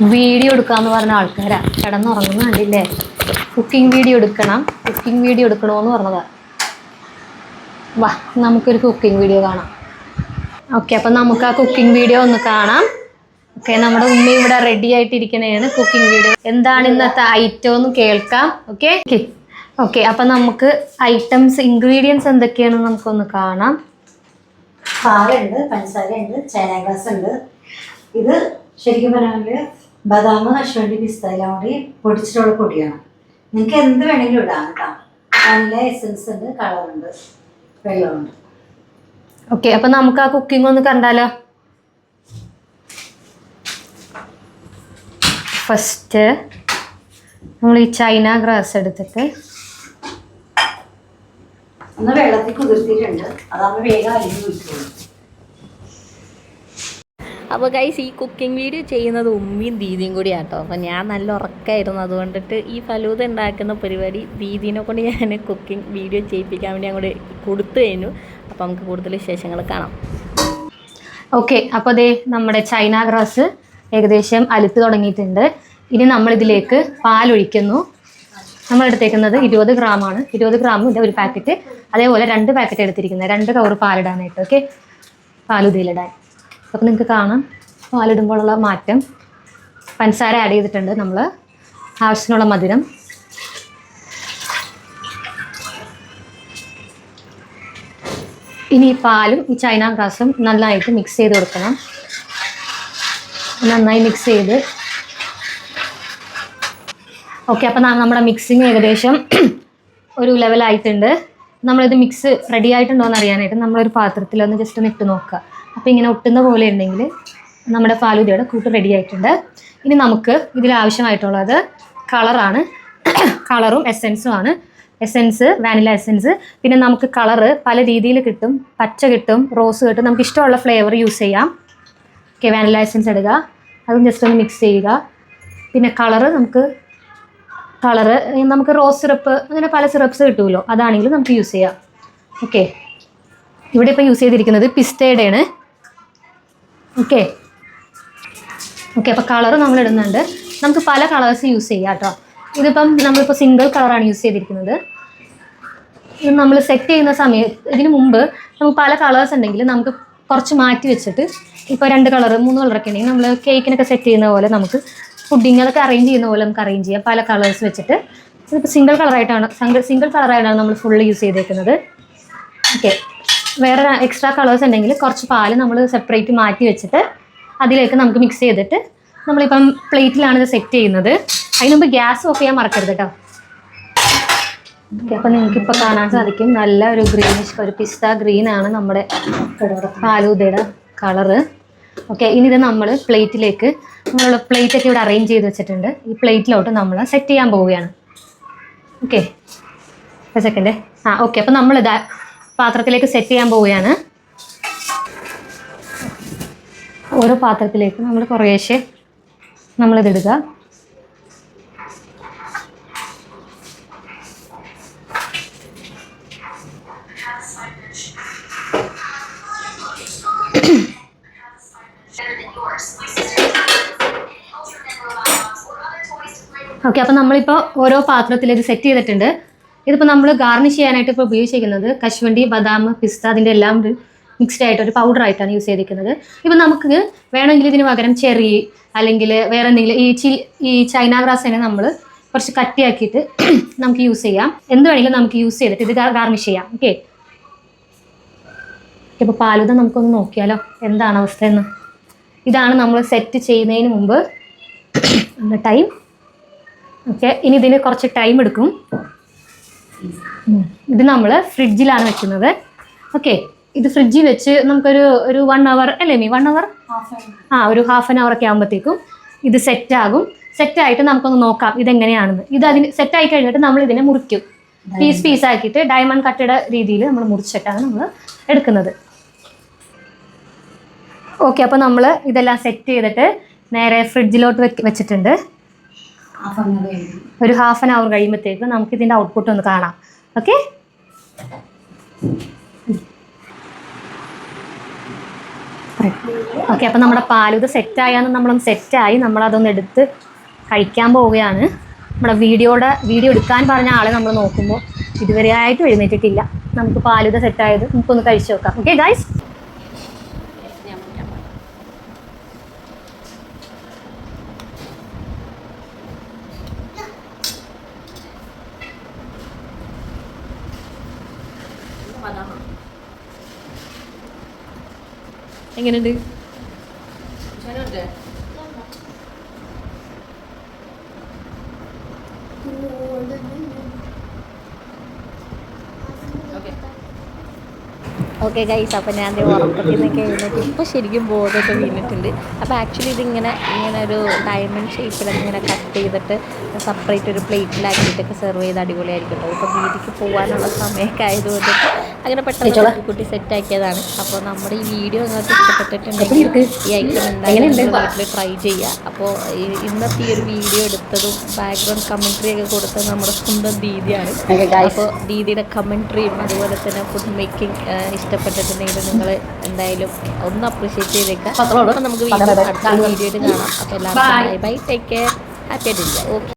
Video എടുക്കാന്ന് പറഞ്ഞ ആൾക്കാരാ. കിടന്നുറങ്ങുന്ന കണ്ടില്ലേ? കുക്കിംഗ് വീഡിയോ എടുക്കണം. കുക്കിംഗ് വീഡിയോ എടുക്കണമെന്ന് പറഞ്ഞതാ. വാ നമുക്കൊരു കുക്കിംഗ് വീഡിയോ കാണാം. ഓക്കെ അപ്പം നമുക്ക് ആ കുക്കിംഗ് വീഡിയോ ഒന്ന് കാണാം. ഓക്കെ നമ്മുടെ ഉമ്മ ഇവിടെ റെഡി ആയിട്ടിരിക്കുന്നതാണ് കുക്കിംഗ് വീഡിയോ എന്താണ് ഇന്നത്തെ ഐറ്റം എന്ന് കേൾക്കാം. ഓക്കെ ഓക്കെ അപ്പം നമുക്ക് ഐറ്റംസ് ഇൻഗ്രീഡിയൻസ് എന്തൊക്കെയാണെന്ന് നമുക്കൊന്ന് കാണാം. പാലുണ്ട് പഞ്ചസാരയുണ്ട് ചൈന ഗ്ലാസ് ഉണ്ട് ഇത് ശരിക്കും പറഞ്ഞാൽ ബദാം കശുവണ്ടി പിസ്തയിലും കൂടി പൊടിച്ചിട്ടുള്ള പൊടിയാണ്. നിങ്ങൾക്ക് എന്ത് വേണമെങ്കിലും ഇടാം കേട്ടോ. നല്ല എസൻസ് ഉണ്ട് കളറുണ്ട് വെള്ളമുണ്ട് ഓക്കെ അപ്പൊ നമുക്ക് ആ കുക്കിംഗ് ഒന്ന് കണ്ടാലോ? ഫസ്റ്റ് നമ്മൾ ഈ ചൈന ഗ്രാസ് എടുത്തിട്ട് ഒന്ന് വെള്ളത്തിൽ കുതിർത്തിയിട്ടുണ്ട്. അതാകുമ്പോൾ വേഗം അരിഞ്ഞ് കുടിക്കുള്ളൂ അപ്പോൾ ഗൈസ് ഈ കുക്കിംഗ് വീഡിയോ ചെയ്യുന്നത് ഉമ്മിയും ദീദിയും കൂടിയാണ് കേട്ടോ അപ്പോൾ ഞാൻ നല്ല ഉറക്കമായിരുന്നു അതുകൊണ്ടിട്ട് ഈ ഫലൂത ഉണ്ടാക്കുന്ന പരിപാടി ദീദീനെ കൊണ്ട് ഞാൻ കുക്കിംഗ് വീഡിയോ ചെയ്യിപ്പിക്കാൻ വേണ്ടി അങ്ങോട്ട് കൊടുത്തു കഴിഞ്ഞു. അപ്പോൾ നമുക്ക് കൂടുതൽ വിശേഷങ്ങൾ കാണാം. ഓക്കെ അപ്പോൾ ദേ നമ്മുടെ ചൈന ഗ്രാസ് ഏകദേശം അലുത്ത് തുടങ്ങിയിട്ടുണ്ട്. ഇനി നമ്മളിതിലേക്ക് പാലൊഴിക്കുന്നു നമ്മൾ എടുത്തേക്കുന്നത് ഇരുപത് ഗ്രാമാണ് ഇരുപത് ഗ്രാമിന്റെ ഒരു പാക്കറ്റ് അതേപോലെ രണ്ട് പാക്കറ്റ് എടുത്തിരിക്കുന്നത്. രണ്ട് കവർ പാലിടാനായിട്ട്. ഓക്കെ പാലുതിയിലിടാൻ അപ്പോൾ നിങ്ങൾക്ക് കാണാം. പാലിടുമ്പോഴുള്ള മാറ്റം. പഞ്ചസാര ആഡ് ചെയ്തിട്ടുണ്ട് നമ്മൾ ആവശ്യത്തിനുള്ള മധുരം. ഇനി ഈ പാലും ഈ ചൈന ഗ്രാസും നന്നായിട്ട് മിക്സ് ചെയ്ത് കൊടുക്കണം. നന്നായി മിക്സ് ചെയ്ത്. ഓക്കെ അപ്പം നമ്മുടെ മിക്സിങ് ഏകദേശം ഒരു ലെവലായിട്ടുണ്ട് നമ്മളിത് മിക്സ് റെഡി ആയിട്ടുണ്ടോ എന്ന് അറിയാനായിട്ട് നമ്മളൊരു പാത്രത്തിൽ ഒന്ന് ജസ്റ്റ് ഒന്ന് ഇട്ട് നോക്കുക. അപ്പോൾ ഇങ്ങനെ ഒട്ടുന്ന പോലെ ഉണ്ടെങ്കിൽ നമ്മുടെ ഫാലൂദയുടെ കൂട്ട് റെഡി ആയിട്ടുണ്ട്. ഇനി നമുക്ക് ഇതിൽ ആവശ്യമായിട്ടുള്ളത് കളറാണ് കളറും എസെൻസും ആണ്. എസെൻസ് വാനില എസെൻസ് പിന്നെ നമുക്ക് കളറ് പല രീതിയിൽ കിട്ടും. പച്ച കിട്ടും റോസ് കിട്ടും. നമുക്ക് ഇഷ്ടമുള്ള ഫ്ലേവർ യൂസ് ചെയ്യാം. ഓക്കെ വാനില എസെൻസ് എടുക്കുക അതും ജസ്റ്റ് ഒന്ന് മിക്സ് ചെയ്യുക. പിന്നെ കളറ് നമുക്ക് കളറ് നമുക്ക് റോസ് സിറപ്പ് അങ്ങനെ പല സിറപ്സ് കിട്ടുമല്ലോ അതാണെങ്കിലും നമുക്ക് യൂസ് ചെയ്യാം. ഓക്കെ ഇവിടെ ഇപ്പോൾ യൂസ് ചെയ്തിരിക്കുന്നത് പിസ്തയുടെയാണ് ഓക്കെ ഓക്കെ അപ്പോൾ കളർ നമ്മൾ ഇടുന്നുണ്ട്. നമുക്ക് പല കളേഴ്സ് യൂസ് ചെയ്യാം കേട്ടോ. ഇതിപ്പം നമ്മളിപ്പോൾ സിംഗിൾ കളറാണ് യൂസ് ചെയ്തിരിക്കുന്നത്. ഇത് നമ്മൾ സെറ്റ് ചെയ്യുന്ന സമയത്ത് ഇതിന് മുമ്പ് നമുക്ക് പല കളേഴ്സ് ഉണ്ടെങ്കിൽ നമുക്ക് കുറച്ച് മാറ്റി വെച്ചിട്ട് ഇപ്പോൾ രണ്ട് കളർ മൂന്ന് കളറൊക്കെ ഉണ്ടെങ്കിൽ നമ്മൾ കേക്കിനൊക്കെ സെറ്റ് ചെയ്യുന്ന പോലെ നമുക്ക് പുഡിങ് അതൊക്കെ അറേഞ്ച് ചെയ്യുന്ന പോലെ നമുക്ക് അറേഞ്ച് ചെയ്യാം. പല കളേഴ്സ് വെച്ചിട്ട്. ഇതിപ്പോൾ സിംഗിൾ കളറായിട്ടാണ് സിംഗിൾ സിംഗിൾ കളറായിട്ടാണ് നമ്മൾ ഫുള്ള് യൂസ് ചെയ്തേക്കുന്നത്. ഓക്കെ വേറെ എക്സ്ട്രാ കളേഴ്സ് ഉണ്ടെങ്കിൽ കുറച്ച് പാൽ നമ്മൾ സെപ്പറേറ്റ് മാറ്റി വെച്ചിട്ട് അതിലേക്ക് നമുക്ക് മിക്സ് ചെയ്തിട്ട് നമ്മളിപ്പം പ്ലേറ്റിലാണ് ഇത് സെറ്റ് ചെയ്യുന്നത്. അതിന് മുമ്പ് ഗ്യാസ് ഓഫ് ചെയ്യാൻ മറക്കരുത് കേട്ടോ ഓക്കെ അപ്പം നിങ്ങൾക്ക് ഇപ്പോൾ കാണാൻ സാധിക്കും. നല്ല ഒരു ഗ്രീനിഷ് ഒരു പിസ്ത ഗ്രീനാണ് നമ്മുടെ പാലൂതയുടെ കളറ് ഓക്കെ ഇനി ഇത് നമ്മൾ പ്ലേറ്റിലേക്ക് നമ്മളുള്ള പ്ലേറ്റൊക്കെ ഇവിടെ അറേഞ്ച് ചെയ്ത് വെച്ചിട്ടുണ്ട്. ഈ പ്ലേറ്റിലോട്ട് നമ്മൾ സെറ്റ് ചെയ്യാൻ പോവുകയാണ്. ഓക്കെ സെക്കൻഡ് ആ ഓക്കെ അപ്പം നമ്മളിത് പാത്രത്തിലേക്ക് സെറ്റ് ചെയ്യാൻ പോവുകയാണ്. ഓരോ പാത്രത്തിലേക്ക് നമ്മൾ കുറേശ്ശെ നമ്മളിതിടുക ഓക്കെ അപ്പോൾ നമ്മളിപ്പോൾ ഓരോ പാത്രത്തിലേക്ക് സെറ്റ് ചെയ്തിട്ടുണ്ട്. ഇതിപ്പോൾ നമ്മൾ ഗാർണിഷ് ചെയ്യാനായിട്ട് ഇപ്പോൾ ഉപയോഗിച്ചിരിക്കുന്നത് കശുവണ്ടി ബദാം പിസ്ത അതിന്റെ എല്ലാം ഒരു മിക്സ്ഡ് ആയിട്ട് ഒരു പൗഡർ ആയിട്ടാണ് യൂസ് ചെയ്തിരിക്കുന്നത്. ഇപ്പം നമുക്ക് വേണമെങ്കിൽ ഇതിന് പകരം ചെറി അല്ലെങ്കിൽ വേറെ എന്തെങ്കിലും ഈ ചി ഈ ചൈന ഗ്രാസ് തന്നെ നമ്മൾ കുറച്ച് കട്ടിയാക്കിയിട്ട് നമുക്ക് യൂസ് ചെയ്യാം. എന്ത് വേണമെങ്കിലും നമുക്ക് യൂസ് ചെയ്തിട്ട് ഇത് ഗാർണിഷ് ചെയ്യാം. ഓക്കെ ഇപ്പോൾ പാലുത നമുക്കൊന്ന് നോക്കിയാലോ എന്താണ് അവസ്ഥ എന്ന് ഇതാണ് നമ്മൾ സെറ്റ് ചെയ്യുന്നതിന് മുമ്പ് ടൈം ഓക്കെ ഇനി ഇതിന് കുറച്ച് ടൈം എടുക്കും. ഇത് നമ്മൾ ഫ്രിഡ്ജിലാണ് വെക്കുന്നത്. ഓക്കെ ഇത് ഫ്രിഡ്ജിൽ വെച്ച് നമുക്കൊരു ഒരു വൺ അവർ അല്ലേ മീ വൺ അവർ ആ ഒരു ഹാഫ് ആൻ അവർ ഒക്കെ ആകുമ്പോഴത്തേക്കും ഇത് സെറ്റ് ആകും. സെറ്റ് ആയിട്ട് നമുക്കൊന്ന് നോക്കാം ഇതെങ്ങനെയാണെന്ന്. ഇത് അതിന് സെറ്റ് ആയി കഴിഞ്ഞിട്ട് നമ്മൾ ഇതിനെ മുറിക്കും. പീസ് പീസ് ആക്കിയിട്ട് ഡയമണ്ട് കട്ടയുടെ രീതിയിൽ നമ്മൾ മുറിച്ചിട്ടാണ് നമ്മൾ എടുക്കുന്നത്. ഓക്കെ അപ്പോൾ നമ്മൾ ഇതെല്ലാം സെറ്റ് ചെയ്തിട്ട് നേരെ ഫ്രിഡ്ജിലോട്ട് വെച്ചിട്ടുണ്ട് ഹാഫ് ആൻ അവർ കഴിഞ്ഞു ഒരു ഹാഫ് ആൻ അവർ കഴിയുമ്പോഴത്തേക്ക് നമുക്ക് ഇതിന്റെ ഔട്ട്പുട്ട് ഒന്ന് കാണാം. ഓക്കെ ഓക്കെ അപ്പം നമ്മുടെ പാലുത സെറ്റായാന്ന് നമ്മളൊന്ന് സെറ്റായി നമ്മളതൊന്ന് എടുത്ത് കഴിക്കാൻ പോവുകയാണ്. നമ്മുടെ വീഡിയോയുടെ വീഡിയോ എടുക്കാൻ പറഞ്ഞ ആളെ നമ്മൾ നോക്കുമ്പോൾ ഇതുവരെ ആയിട്ടും എഴുന്നേറ്റിട്ടില്ല. നമുക്ക് പാലുത സെറ്റായത് നമുക്കൊന്ന് കഴിച്ചു നോക്കാം. ഓക്കെ ഗൈസ് എങ്ങനെയുണ്ട്? ഓക്കെ. ഗൈസ് അപ്പം ഞാൻ ഉറക്കത്തിൽ നിന്നൊക്കെ എഴുന്നേറ്റ് ഇപ്പോൾ ശരിക്കും ബോധമൊക്കെ വീണിട്ടുണ്ട്. അപ്പോൾ ആക്ച്വലി ഇതിങ്ങനെ ഇങ്ങനെ ഒരു ഡയമണ്ട് ഷേപ്പിൽ ഇങ്ങനെ കട്ട് ചെയ്തിട്ട് സെപ്പറേറ്റ് ഒരു പ്ലേറ്റിലാക്കിയിട്ടൊക്കെ സെർവ് ചെയ്ത് അടിപൊളിയായിരിക്കും കേട്ടോ. ഇപ്പോൾ വീതിക്ക് പോകാനുള്ള സമയമൊക്കെ ആയതുകൊണ്ട് അങ്ങനെ പെട്ടെന്ന് കുട്ടി സെറ്റ് ആക്കിയതാണ്. അപ്പോൾ നമ്മുടെ ഈ വീഡിയോ നിങ്ങൾക്ക് ഇഷ്ടപ്പെട്ടിട്ടുണ്ടെങ്കിൽ ഈ ഐറ്റം എന്തായാലും വീട്ടിൽ ട്രൈ ചെയ്യുക അപ്പോൾ ഇന്നത്തെ ഈ ഒരു വീഡിയോ എടുത്തതും ബാക്ക്ഗ്രൗണ്ട് കമൻട്രി ഒക്കെ കൊടുത്തത് നമ്മുടെ സ്വന്തം ദീദിയാണ്. അപ്പോൾ ദീദിയുടെ കമൻട്രിയും അതുപോലെ തന്നെ ഫുഡ് മേക്കിംഗ് ഇഷ്ടപ്പെട്ടിട്ടുണ്ടെങ്കിൽ നിങ്ങൾ എന്തായാലും ഒന്ന് അപ്രീഷിയേറ്റ് ചെയ്തേക്കാം. അപ്പോൾ നമുക്ക് വീഡിയോ അടുത്ത വീഡിയോയിൽ കാണാം. അപ്പോൾ എല്ലാവർക്കും bye bye take care happy day okay